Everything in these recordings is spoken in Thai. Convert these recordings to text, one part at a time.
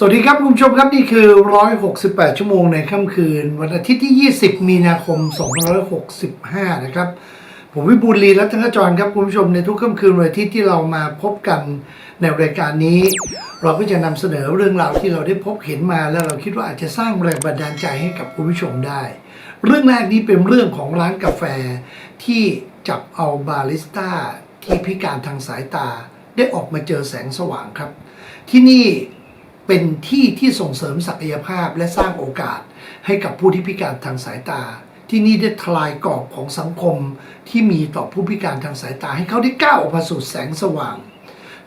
สวัสดีครับคุณผู้ชมครับนี่คือ 168 ชั่วโมงในค่ำคืน วันอาทิตย์ที่ 20 มีนาคม 2565 นะครับ ผมวิบูลย์ลีรัตนจรครับคุณผู้ชมในทุกค่ำคืนวันอาทิตย์ที่เรามาพบกันในรายการนี้ เราก็จะนำเสนอเรื่องราวที่เราได้พบเห็นมาแล้วเราคิดว่าอาจจะสร้างแรงบันดาลใจให้กับคุณผู้ชมได้ เรื่องแรกนี้เป็นเรื่องของร้านกาแฟที่จับเอาบาริสต้าที่พิการทางสายตา ได้ออกมาเจอแสงสว่างครับ ที่นี่ เป็นที่ที่ส่งเสริมศักยภาพและสร้างโอกาสให้กับผู้ที่พิการทางสายตา ที่นี่ได้ทลายกรอบของสังคมที่มีต่อผู้พิการทางสายตา ให้เขาได้ก้าวออกมาสู่แสงสว่าง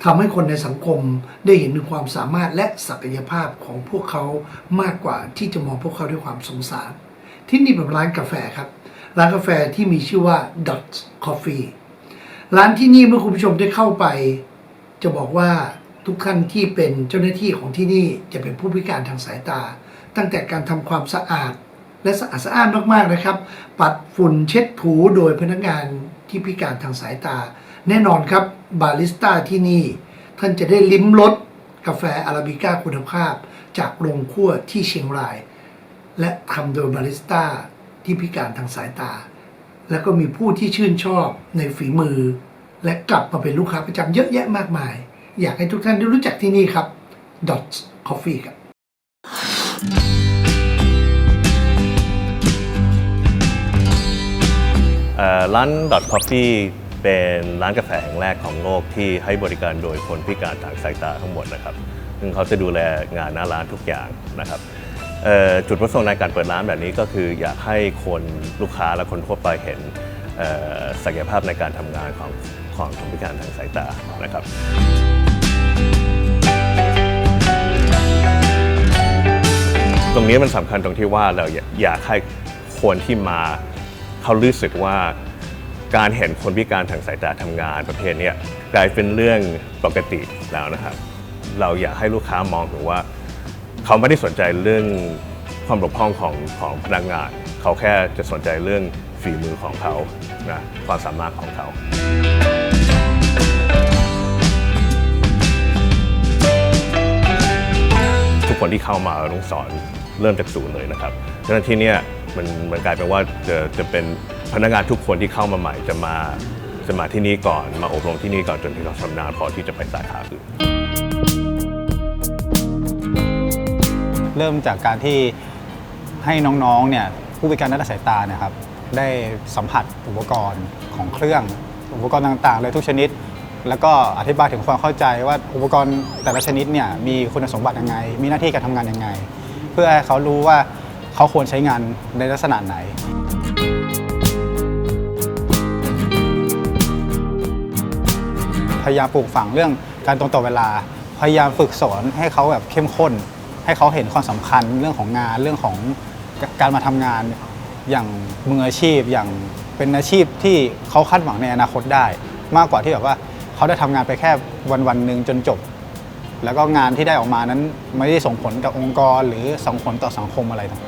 ทำให้คนในสังคมได้เห็นถึงความสามารถและศักยภาพของพวกเขามากกว่าที่จะมองพวกเขาด้วยความสงสาร ที่นี่เป็นร้านกาแฟครับ ร้านกาแฟที่มีชื่อว่า Dot Coffee ร้านที่นี่เมื่อคุณผู้ชมได้เข้าไป จะบอกว่า ทุกท่านที่เป็นเจ้าหน้าที่ของที่นี่จะเป็นผู้พิการทางสายตา ตั้งแต่การทำความสะอาดและสะอาดสะอ้านมากๆนะครับ ปัดฝุ่นเช็ดถูโดยพนักงานที่พิการทางสายตา แน่นอนครับบาริสต้าที่นี่ ท่านจะได้ลิ้มรสกาแฟอาราบิก้าคุณภาพ จากโรงคั่วที่เชียงราย และทำโดยบาริสต้าที่พิการทางสายตา แล้วก็มีผู้ที่ชื่นชอบในฝีมือ และกลับมาเป็นลูกค้าประจำเยอะแยะมากมาย อยากให้ทุกท่านได้รู้จักที่นี่ครับ Dot Coffee ครับร้าน Dot Coffee เป็นร้านกาแฟแห่งแรกของโลกที่ให้บริการโดยคนพิการทางสายตาทั้งหมดนะครับ ซึ่งเขาจะดูแลงานหน้าร้านทุกอย่างนะครับจุดประสงค์ในการเปิดร้านแบบนี้ก็คืออยากให้คนลูกค้าและคนทั่วไปเห็นศักยภาพในการทำงานของของคนพิการทางสายตานะครับ ตรงนี้มันสำคัญตรงที่ว่าเราอยากให้คนที่มาเขารู้สึกว่าการเห็นคนพิการทางสายตาทำงานประเภทนี้กลายเป็นเรื่องปกติแล้วนะครับ เราอยากให้ลูกค้ามองถึงว่า เขาไม่ได้สนใจเรื่องความบกพร่องของของพนักงาน เขาแค่จะสนใจเรื่องฝีมือของเขานะความสามารถของเขาทุกคนที่เข้ามาเราต้องสอน เริ่มจากศูนย์เลยนะครับฉะนั้นที่นี่มันมันกลายเป็นว่าจะจะเป็นพนักงานทุกคนที่เข้ามาใหม่จะมาจะมาที่นี่ก่อนมาอบรมที่นี่ก่อนจนถึงเขาชำนาญพอที่จะไปสาขาอื่นเริ่มจากการที่ให้น้องๆเนี่ยผู้พิการด้านสายตาเนะครับได้สัมผัสอุปกรณ์ของเครื่อง อุปกรณ์ต่างๆ เลยทุกชนิด แล้วก็อธิบายถึงความเข้าใจว่าอุปกรณ์แต่ละชนิดเนี่ยมีคุณสมบัติยังไง มีหน้าที่การทำงานยังไง เพื่อให้เขารู้ว่าเขาควรใช้งานในลักษณะไหน พยายามปลูกฝังเรื่องการตรงต่อเวลา พยายามฝึกสอนให้เขาแบบเข้มข้น ให้เขาเห็นความสำคัญเรื่องของงานเรื่องของการมาทำงานอย่างมืออาชีพอย่างเป็นอาชีพที่เขาคาดหวังในอนาคตได้ มากกว่าที่แบบว่าเขาได้ทำงานไปแค่วันวันหนึ่งจนจบ แล้วก็งานที่ได้ออกมานั้นไม่ได้ส่งผลกับองค์กรหรือส่งผลต่อสังคมอะไรต่าง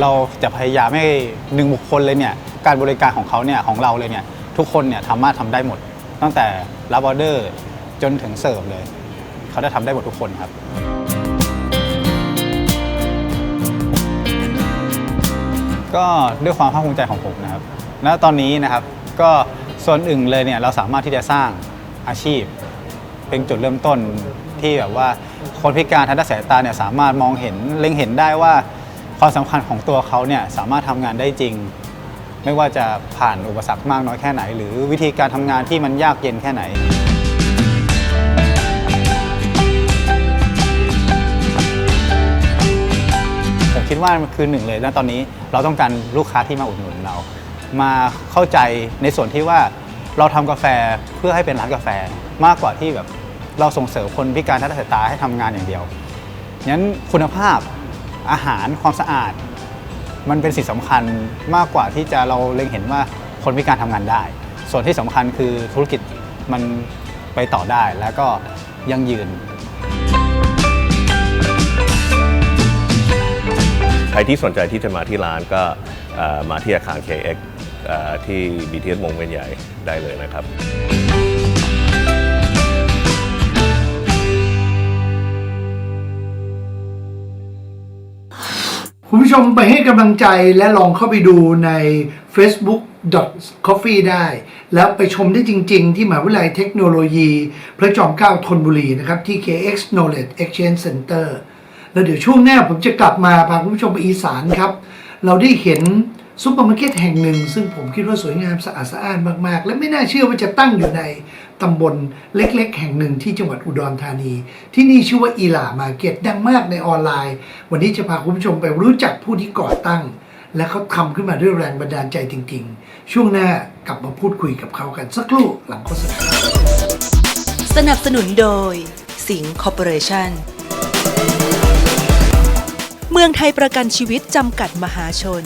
เราจะพยายามให้หนึ่งบุคคลเลยเนี่ยการบริการของเขาเนี่ยของเราเลยเนี่ยทุกคนเนี่ยสามารถทำได้หมด ตั้งแต่รับออเดอร์จนถึงเสิร์ฟเลย เขาได้ทำได้หมดทุกคนครับก็ด้วยความภาคภูมิใจของผมนะครับ ณ ตอนนี้นะครับ ก็ ส่วนอื่นเลยเนี่ยเราสามารถที่จะสร้างอาชีพ เป็นจุดเริ่มต้นที่แบบว่าคนพิการทางด้านสายตาเนี่ยสามารถมองเห็นเล็งเห็นได้ว่าความสำคัญของตัวเขาเนี่ยสามารถทำงานได้จริง ไม่ว่าจะผ่านอุปสรรคมากน้อยแค่ไหน หรือวิธีการทำงานที่มันยากเย็นแค่ไหนผมคิดว่ามันคือหนึ่งเลยนะตอนนี้เราต้องการลูกค้าที่มาอุดหนุนเรา มาเข้าใจในส่วนที่ว่าเราทำกาแฟเพื่อให้เป็นร้านกาแฟมากกว่าที่แบบเราส่งเสริมคนพิการทางสายตาให้ทำงานอย่างเดียวงั้นคุณภาพอาหารความสะอาด มันเป็นสิ่งสำคัญมากกว่าที่จะเราเล็งเห็นว่าคนพิการทำงานได้ ส่วนที่สำคัญคือธุรกิจมันไปต่อได้แล้วก็ยั่งยืนใครที่สนใจที่จะมาที่ร้านก็มาที่อาคาร KX เอ่อ ที่ BTS วงเวียนใหญ่ได้เลยนะครับคุณผู้ชมไปให้กำลังใจและลองเข้าไปดูใน facebook coffee ได้ แล้วไปชมได้จริง ๆ ที่มหาวิทยาลัยเทคโนโลยีพระจอมเกล้าธนบุรีนะครับ ที่ KX Knowledge Exchange Center แล้วเดี๋ยวช่วงหน้าผมจะกลับมาพาคุณผู้ชมไปอีสานครับ เราได้เห็น ซุปเปอร์มาร์เก็ตแห่งหนึ่ง ซึ่งผมคิดว่าสวยงามสะอาดสะอ้านมาก ๆ และไม่น่าเชื่อว่าจะตั้งอยู่ในตำบลเล็ก ๆ แห่งหนึ่งที่จังหวัดอุดรธานี ที่นี่ชื่อว่าอีหลามาร์เก็ตดังมากในออนไลน์ วันนี้จะพาคุณผู้ชมไปรู้จักผู้ที่ก่อตั้ง และเขาทำขึ้นมาด้วยแรงบันดาลใจจริง ๆ ช่วงหน้ากลับมาพูดคุยกับเขากันสักครู่หลังโฆษณาสนับสนุนโดย สิงห์คอร์ปอเรชั่นเมืองไทยประกันชีวิตจำกัดมหาชน